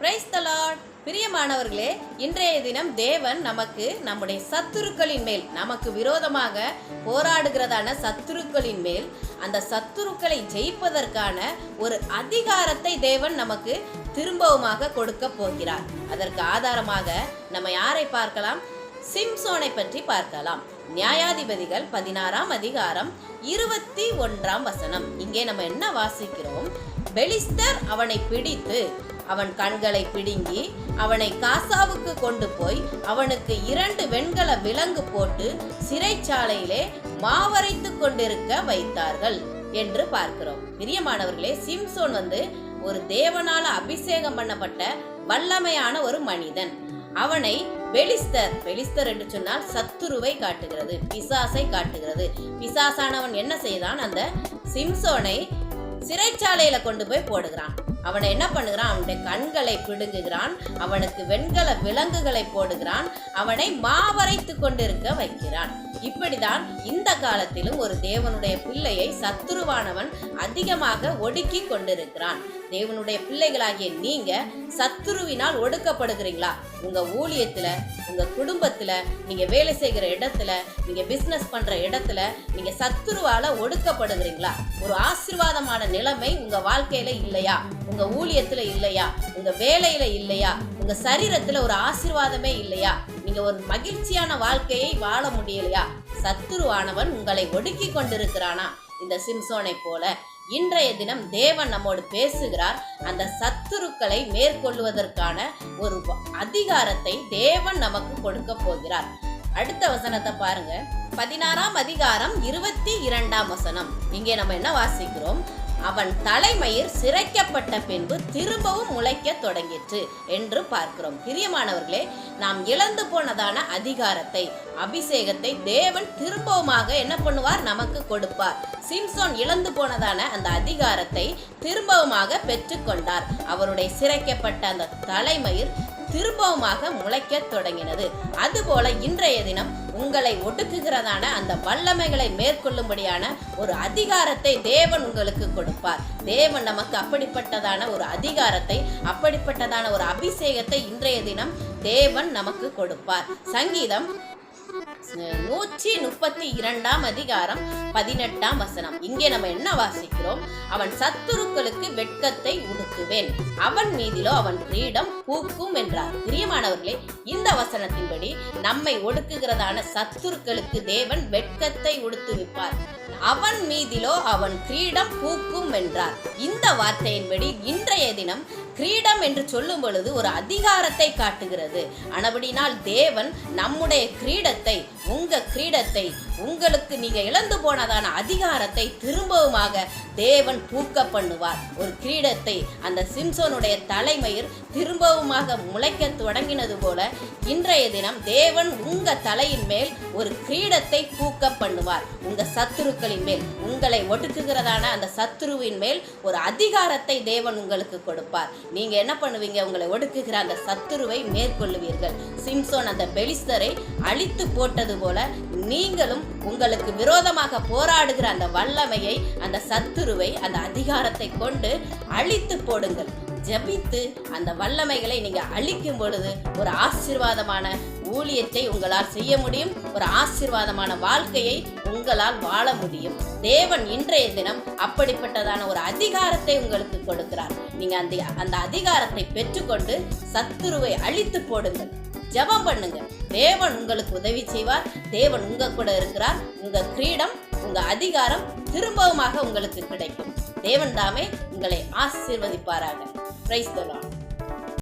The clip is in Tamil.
பிரைஸ் தலாட் பிரியமானவர்களே இன்றைய தினம் தேவன் நமக்கு நம்முடைய சத்துருக்களின் மேல் நமக்கு விரோதமாக போராடுகிறதான சத்துருக்களின் மேல் அந்த சத்துருக்களை ஜெயிப்பதற்கான ஒரு அதிகாரத்தை தேவன் நமக்கு திரும்பவுமாக கொடுக்க போகிறார். அதற்கு ஆதாரமாக நம்ம யாரை பார்க்கலாம்? சிம்சோனை பற்றி பார்க்கலாம். நியாயாதிபதிகள் பதினாறாம் அதிகாரம் இருபத்தி ஒன்றாம் வசனம். இங்கே நம்ம என்ன வாசிக்கிறோம்? பெலிஸ்தர் அவனை பிடித்து அவன் கண்களை பிடுங்கி அவனை காசாவுக்கு கொண்டு போய் அவனுக்கு இரண்டு வெண்கல விலங்கு போட்டு சிறைச்சாலையிலே மாவரைத்து கொண்டிருக்க வைத்தார்கள் என்று பார்க்கிறோம். பிரியமானவர்களே சிம்சோன் வந்து ஒரு தேவனால அபிஷேகம் பண்ணப்பட்ட வல்லமையான ஒரு மனிதன். அவனை பெலிஸ்தர் பெலிஸ்தர் என்று சொன்னால் சத்துருவை காட்டுகிறது பிசாசை காட்டுகிறது. பிசாசானவன் என்ன செய்தான்? அந்த சிம்சோனை சிறைச்சாலையில கொண்டு போய் போடுகிறான். அவனை என்ன பண்ணுகிறான்? அவனுடைய கண்களை பிடுங்குகிறான். அவனுக்கு வெண்கல விலங்குகளை போடுகிறான். அவனை மாவரைத்து கொண்டிருக்க வைக்கிறான். இப்படிதான் இந்த காலத்திலும் ஒரு தேவனுடைய பிள்ளையை சத்துருவானவன் அதிகமாக ஒடுக்கி கொண்டிருக்கிறான். தேவனுடைய பிள்ளைகளாகிய நீங்க சத்துருவினால் ஒடுக்கப்படுகிறீங்களா? உங்க ஊழியத்துல உங்க குடும்பத்துல நீங்க வேலை செய்கிற இடத்துல நீங்க பிசினஸ் பண்ற இடத்துல நீங்க சத்துருவால ஒடுக்கப்படுகிறீங்களா? ஒரு ஆசீர்வாதமான நிலைமை உங்க வாழ்க்கையில இல்லையா? உங்க ஊழியத்துல இல்லையா? உங்க வேலையில இல்லையா? உங்க சரீரத்துல ஒரு ஆசீர்வாதமே இல்லையா? நீங்க ஒரு மகிழ்ச்சியான வாழ்க்கையை வாழ முடியலையா? சத்துருவானவன் உங்களை ஒடுக்கி கொண்டிருக்கிறானா? இந்த சிம்சோனை போல இன்றைய தினம் தேவன் நம்மோடு பேசுகிறார் அந்த சத்துருக்களை மேற்கொள்வதற்கான ஒரு அதிகாரத்தை தேவன் நமக்கு கொடுக்க போகிறார். அடுத்த வசனத்தை பாருங்க. பதினாறாம் அதிகாரம் இருபத்தி இரண்டாம் வசனம். இங்கே நம்ம என்ன வாசிக்கிறோம்? அவன் தலைமயிர் சிரைக்கப்பட்ட பின்பு திரும்பவும் முளைக்க தொடங்கிற்று என்று பார்க்கிறோம். பிரியமானவர்களே நாம் இழந்து போனதான அதிகாரத்தை அபிஷேகத்தை தேவன் திரும்பவுமாக என்ன பண்ணுவார்? நமக்கு கொடுப்பார். சிம்சோன் இழந்து போனதான அந்த அதிகாரத்தை திரும்பவுமாக பெற்றுக்கொண்டார். அவருடைய சிரைக்கப்பட்ட அந்த தலைமயிர் திரும்பவுமாக முளைக்க தொடங்கினது. அதுபோல இன்றைய தினம் உங்களை ஒடுக்குகிறதான அந்த வல்லமைகளை மேற்கொள்ளும்படியான ஒரு அதிகாரத்தை தேவன் உங்களுக்கு கொடுப்பார். தேவன் நமக்கு அப்படிப்பட்டதான ஒரு அதிகாரத்தை அப்படிப்பட்டதான ஒரு அபிஷேகத்தை இன்றைய தினம் தேவன் நமக்கு கொடுப்பார். சங்கீதம் நூற்றி முப்பத்தி இரண்டாம் அதிகாரம் பதினெட்டாம் வசனம். இங்கே நம்ம என்ன வாசிக்கிறோம்? அவன் சத்துருக்களுக்கு வெட்கத்தை உடுத்துவேன் அவன் மீதிலோ அவன் கிரீடம் பூக்கும் என்றார். பிரியமானவர்களே இந்த வசனத்தின்படி நம்மை ஒடுக்குகிறதான சத்துருக்களுக்கு தேவன் வெட்கத்தை உடுத்துவிப்பார் அவன் மீதிலோ அவன் கிரீடம் பூக்கும் என்றார். இந்த வார்த்தையின்படி இன்றைய தினம் கிரீடம் என்று சொல்லும் பொழுது ஒரு அதிகாரத்தை காட்டுகிறது. ஆனபடினால் தேவன் நம்முடைய கிரீடத்தை கிரீடத்தை உங்க கிரீடத்தை உங்களுக்கு நீங்க இழந்து போனதான அதிகாரத்தை திரும்பவுமாக தேவன் பூக்க பண்ணுவார். ஒரு கிரீடத்தை அந்த சிம்சோனுடைய தலைமயிர் திரும்பவுமாக முளைக்க தொடங்கினது போல இன்றைய தினம் தேவன் உங்க தலையின் மேல் ஒரு கிரீடத்தை பூக்க பண்ணுவார். உங்க சத்துருக்களின் மேல் உங்களை ஒடுக்குகிறதான அந்த சத்துருவின் மேல் ஒரு அதிகாரத்தை தேவன் உங்களுக்கு கொடுப்பார். நீங்க என்ன பண்ணுவீங்க? உங்களை ஒடுக்குகிற அந்த சத்துருவை மேற்கொள்ளுவீர்கள். சிம்சோன் அந்த பெலிஸ்தரை அழித்து போட்டது போல நீங்களும் உங்களுக்கு விரோதமாக போராடுகிற அந்த வல்லமையை அந்த சத்துருவை அந்த அதிகாரத்தை கொண்டு அழித்து போடுங்கள். ஜெபித்து அந்த வல்லமைகளை நீங்க அழிக்கும் பொழுது ஒரு ஆசீர்வாதமான ஊழியத்தை உங்களால் செய்ய முடியும் ஒரு ஆசீர்வாதமான வாழ்க்கையை உங்களால் வாழ முடியும். தேவன் இன்றைய தினம் அப்படிப்பட்டதான ஒரு அதிகாரத்தை உங்களுக்கு கொடுக்கிறார். நீங்க அந்த அந்த அதிகாரத்தை பெற்றுக்கொண்டு சத்துருவை அழித்து போடுங்கள். ஜெபம் பண்ணுங்க. தேவன் உங்களுக்கு உதவி செய்வார். தேவன் உங்க கூட இருக்கிறார். உங்க கிரீடம் உங்க அதிகாரம் திரும்பவுமாக உங்களுக்கு கிடைக்கும். தேவன் தாமே உங்களை ஆசீர்வதிப்பாராக. Praise the